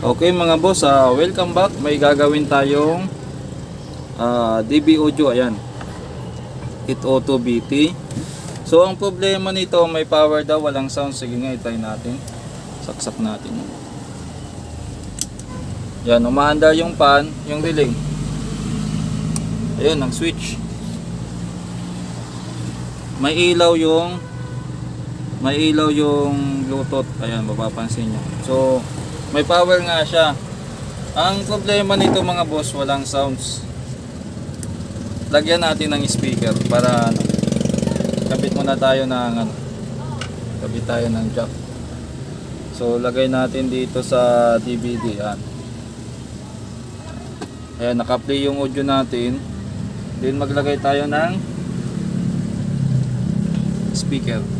Okay mga boss, ah, welcome back. May gagawin tayong ah, DB audio, ayan. Hit Auto BT. So ang problema nito, may power daw, walang sound. Sige nga, itry natin. Saksak natin. Yan, umaandar yung pan, yung relay. Ayun, ang switch. May ilaw yung may ilaw yung Bluetooth. Ayan, mapapansin nyo. So, may power nga siya. Ang problema nito mga boss, walang sounds. Lagyan natin ng speaker para ano, kabit muna tayo ng ano, kabit tayo ng jack. So, lagay natin dito sa DVD. Yan. Ayan, naka-play yung audio natin. Then maglagay tayo ng speaker.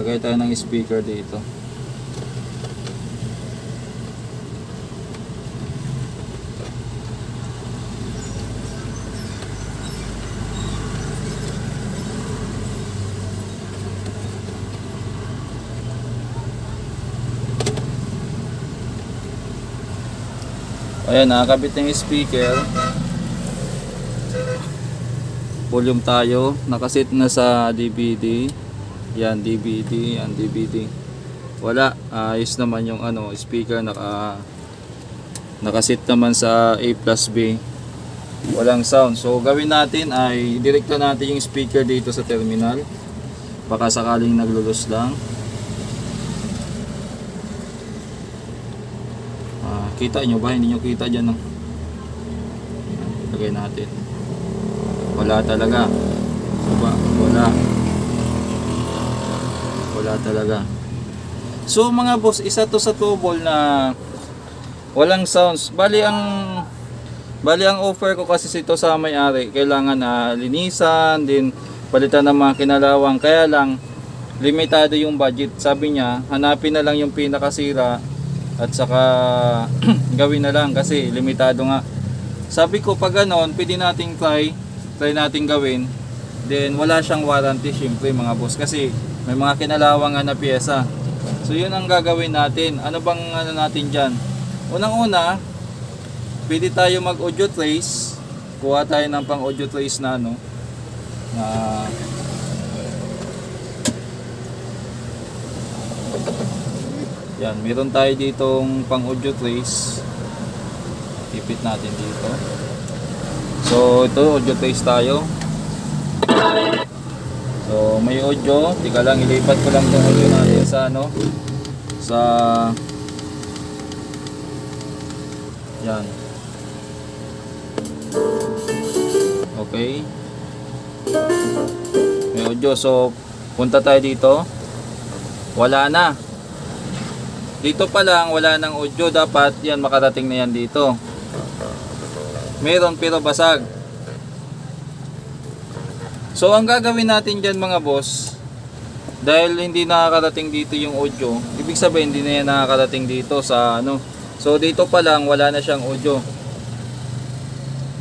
Lagay tayo ng speaker dito. Ayan, nakakabit ng speaker. Volume tayo. Nakasit na sa DVD. Yan, DVD. Yan, DVD. Wala. Ayos naman yung ano, speaker. Naka, nakasit naman sa A plus B. Walang sound. So, gawin natin ay direkta natin yung speaker dito sa terminal. Baka sakaling naglulus lang. Ah, kita nyo ba? Hindi nyo kita dyan. No? Lagay natin. Wala talaga. Diba? Wala. Wala talaga. So mga boss, isa to sa tubol na walang sounds. Bali ang bali ang offer ko kasi ito sa may-ari, kailangan na linisan, din palitan ng mga kinalawang. Kaya lang limitado yung budget. Sabi niya, hanapin na lang yung pinakasira at saka gawin na lang kasi limitado nga. Sabi ko pag ganon, pwede nating try, try nating gawin. Then wala siyang warranty syempre mga boss kasi may mga kinalawangan na pyesa. So yun ang gagawin natin. Ano bang ano natin diyan? Unang-una, pwede tayo mag audio trace. Kuha tayo ng pang audio trace na ano na Yan, meron tayo ditong pang audio trace. Ipit natin dito. So, ito audio trace tayo. So, may audio. Tika lang, ilipat ko lang itong audio natin sa ano. Sa... Yan. Okay. May audio. So, punta tayo dito. Wala na. Dito pa lang, wala nang audio. Dapat yan, makarating na yan dito. Meron pero basag. So ang gagawin natin dyan mga boss, dahil hindi nakakarating dito yung audio, ibig sabihin hindi na yan nakakarating dito sa ano. So dito pa lang wala na siyang audio.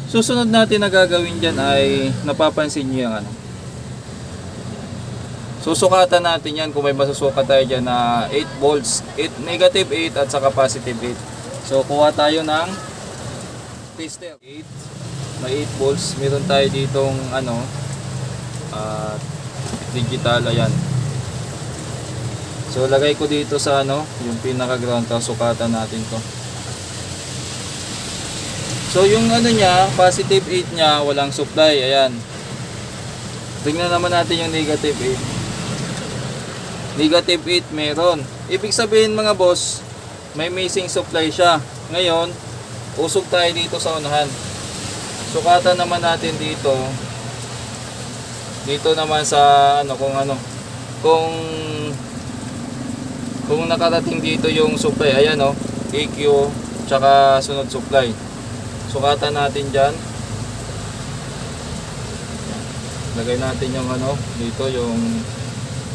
Susunod natin na gagawin dyan ay napapansin niyo yung ano. Susukatan natin yan kung may masusukat tayo dyan na 8 volts, 8, negative 8 at saka positive 8. So kuha tayo ng tester 8 na 8 volts. Meron tayo ditong ano, at digital ayan. So lagay ko dito sa ano yung pinaka ground tapos sukatan natin to. So yung ano niya positive 8 niya walang supply. Ayan. Tingnan naman natin yung negative 8 negative 8 meron. Ibig sabihin mga boss may missing supply siya. Ngayon usog tayo dito sa unahan. Sukatan naman natin dito dito naman sa ano kung ano kung kung nakarating dito yung supply ayan oh EQ tsaka sunod supply. Sukatan natin dyan. Lagay natin yung ano dito yung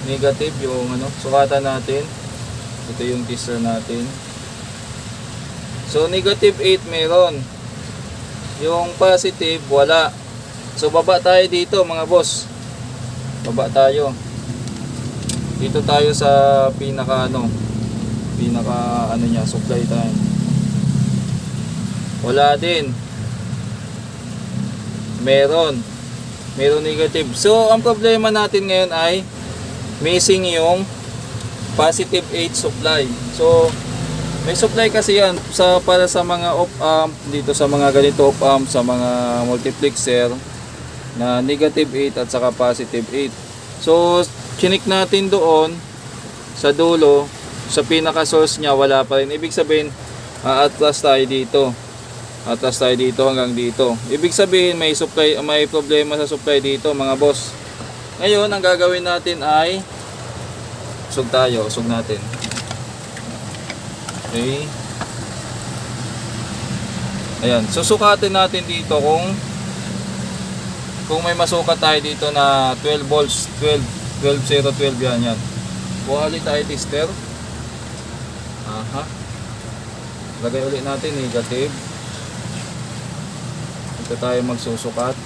negative yung ano sukatan natin. Ito yung tester natin. So negative 8 meron. Yung positive wala. So baba tayo dito mga boss Baba tayo. Dito tayo sa pinaka ano, pinaka ano niya, supply time. Wala din. Meron. Meron negative. So, ang problema natin ngayon ay missing yung positive 8 supply. So, may supply kasi yan sa para sa mga op amp dito sa mga ganito op amp sa mga multiplexer na negative 8 at saka positive 8. So, chinik natin doon sa dulo sa pinaka source niya wala pa rin. Ibig sabihin, aatras tayo dito. Atras tayo dito hanggang dito. Ibig sabihin may supply may problema sa supply dito, mga boss. Ngayon, ang gagawin natin ay usog tayo, usog natin. Okay. Ayan, susukatin natin dito kung kung may masukat tayo dito na 12 volts, 12, 12, 0, 12 yan, yan. Kuha ulit tayo tester. Aha. Lagay ulit natin negative. Ito tayo magsusukat.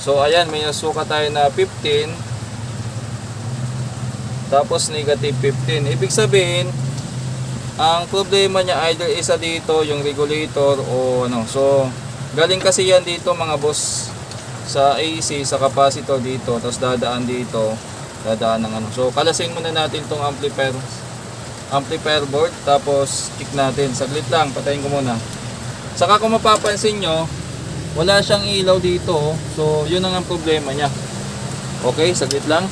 So ayan, may nasukat tayo na 15. Tapos negative 15. Ibig sabihin, ang problema niya either isa dito yung regulator o ano. So galing kasi yan dito mga boss sa AC, sa capacitor dito. Tapos dadaan dito. Dadaan ng ano. So kalasin muna natin tong amplifier amplifier board tapos kick natin saglit lang patayin ko muna saka kung mapapansin nyo wala siyang ilaw dito so yun ang ang problema niya okay saglit lang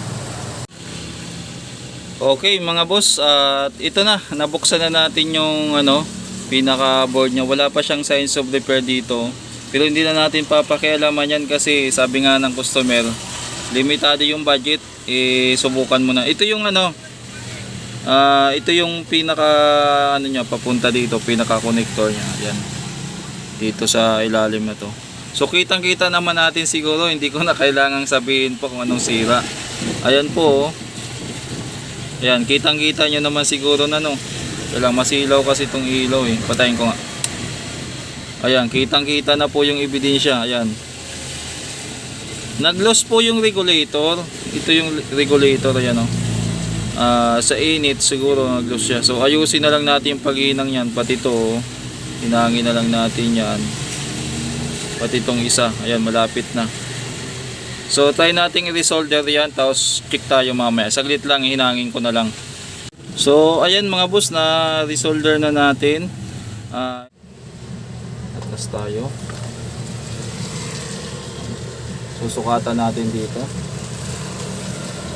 okay mga boss at ito na nabuksan na natin yung ano pinaka board niya wala pa siyang signs of repair dito pero hindi na natin papakialaman yan kasi sabi nga ng customer limitado yung budget eh subukan mo na ito yung ano Ah, ito yung pinaka ano niya papunta dito, pinaka connector niya. Yan. Dito sa ilalim na to. So kitang-kita naman natin siguro, hindi ko na kailangang sabihin po kung anong sira. Ayan po. oh. Ayan, kitang-kita nyo naman siguro na no. Kailang masilaw kasi itong ilaw eh. Patayin ko nga. Ayan, kitang-kita na po yung ebidensya. Ayan. Nag-loss po yung regulator. Ito yung regulator ayan oh. Ah, sa init siguro nag-loss siya. So ayusin na lang natin yung paghinang yan. Pati ito, oh. hinangin na lang natin yan. Pati itong isa. Ayan, malapit na. So try nating i-resolder yan. Tapos check tayo mamaya. Saglit lang, hinangin ko na lang. So ayan mga boss, na resolder na natin. Ah, atlas tayo. Susukatan natin dito.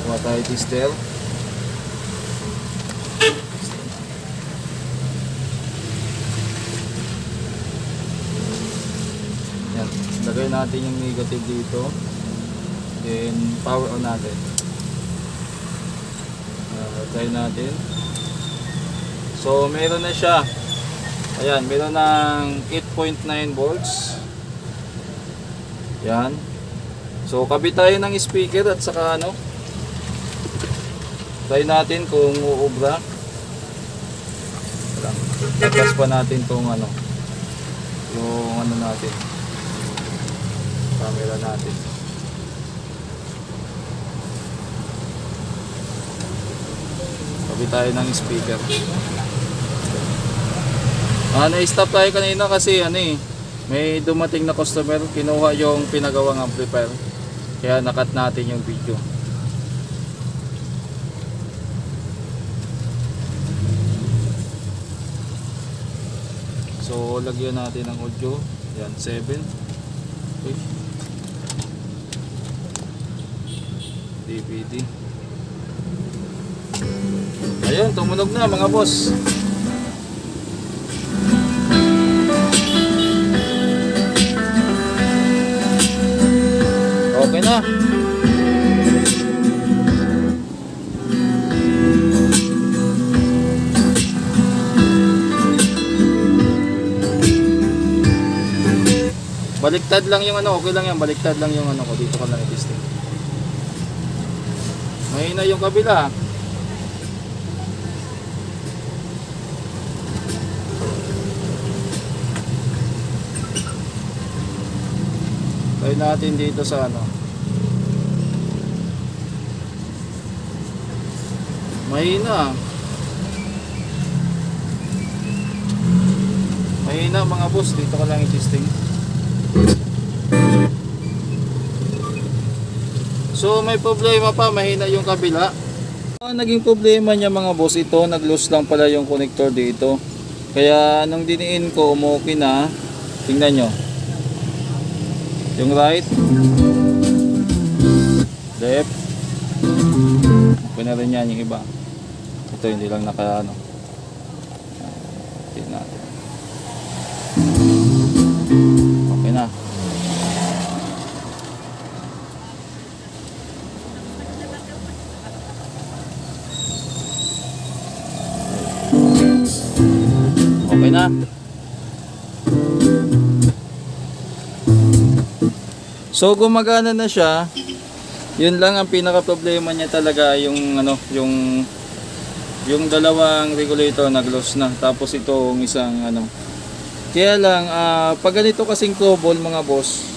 Kuha tayo tester. Yan. Lagay natin yung negative dito. Then power on natin. Uh, try natin. So meron na siya. Ayan, meron ng 8.9 volts. Yan. So kabit tayo ng speaker at saka ano. Try natin kung uubra. Lang. Tatas pa natin tong ano. Yung ano natin camera natin. Sabi tayo ng speaker. Ah, na-stop tayo kanina kasi ano eh, may dumating na customer, kinuha yung pinagawang amplifier. Kaya nakat natin yung video. So, lagyan natin ng audio. Yan, 7. Uy. DVD. Ayun, tumunog na mga boss. Baliktad lang yung ano, okay lang yan. Baliktad lang yung ano ko. Dito ka lang i-testing. Mahina yung kabila. Try natin dito sa ano. Mahina. Mahina mga boss, dito ko lang i-testing. So may problema pa, mahina yung kabila. Naging problema niya mga boss, ito nag-loose lang pala yung connector dito. Kaya nung diniin ko, umukay na. Tingnan nyo. Yung right. Left. Na rin yan yung iba. Ito hindi lang naka ano. Tingnan natin. Okay na. Okay na. So gumagana na siya. Yun lang ang pinaka problema niya talaga yung ano, yung yung dalawang regulator nag-loss na tapos itong isang ano. Kaya lang ah, pag ganito kasing cobble mga boss,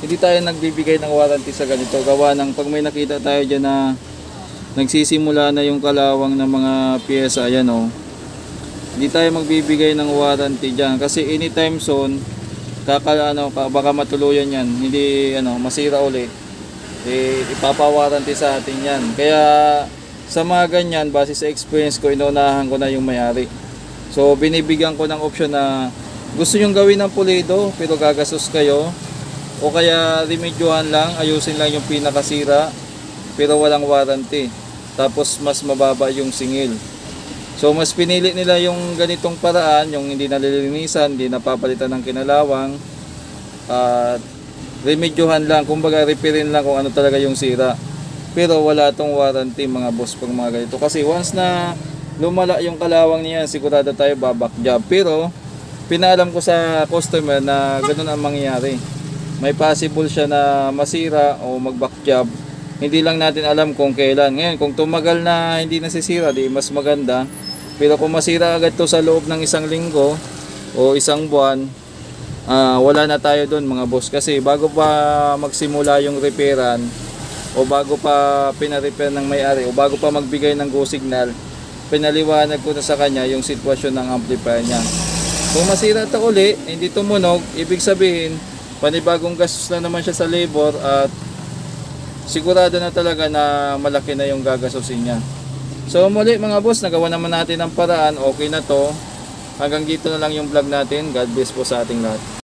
hindi tayo nagbibigay ng warranty sa ganito. Gawa ng pag may nakita tayo diyan na nagsisimula na yung kalawang ng mga piyesa ayan oh. Hindi tayo magbibigay ng warranty diyan kasi anytime soon kaka ano ka- baka matuluyan yan hindi ano masira uli eh, ipapawarranty sa atin yan kaya sa mga ganyan base sa experience ko inunahan ko na yung may-ari. So binibigyan ko ng option na gusto nyong gawin ng pulido pero gagastos kayo. O kaya remedyohan lang ayusin lang yung pinakasira pero walang warranty. Tapos mas mababa yung singil. So mas pinili nila yung ganitong paraan, yung hindi nalilinisan, hindi napapalitan ng kinalawang at remedyohan lang, kumbaga repairin lang kung ano talaga yung sira. Pero wala tong warranty mga boss pag mga ganito. Kasi once na lumala yung kalawang niya, sigurado tayo babak job. Pero pinaalam ko sa customer na ganun ang mangyayari. May possible siya na masira o mag-back job. Hindi lang natin alam kung kailan. Ngayon, kung tumagal na hindi nasisira, di mas maganda. Pero kung masira agad to sa loob ng isang linggo o isang buwan, ah, wala na tayo doon mga boss. Kasi bago pa magsimula yung repairan o bago pa pina-repair ng may-ari o bago pa magbigay ng go signal, pinaliwanag ko na sa kanya yung sitwasyon ng amplifier niya. Kung masira ito uli, hindi tumunog, ibig sabihin, panibagong gastos na naman siya sa labor at sigurado na talaga na malaki na yung gagastusin niya. So muli mga boss, nagawa naman natin ang paraan, okay na to. Hanggang dito na lang yung vlog natin. God bless po sa ating lahat.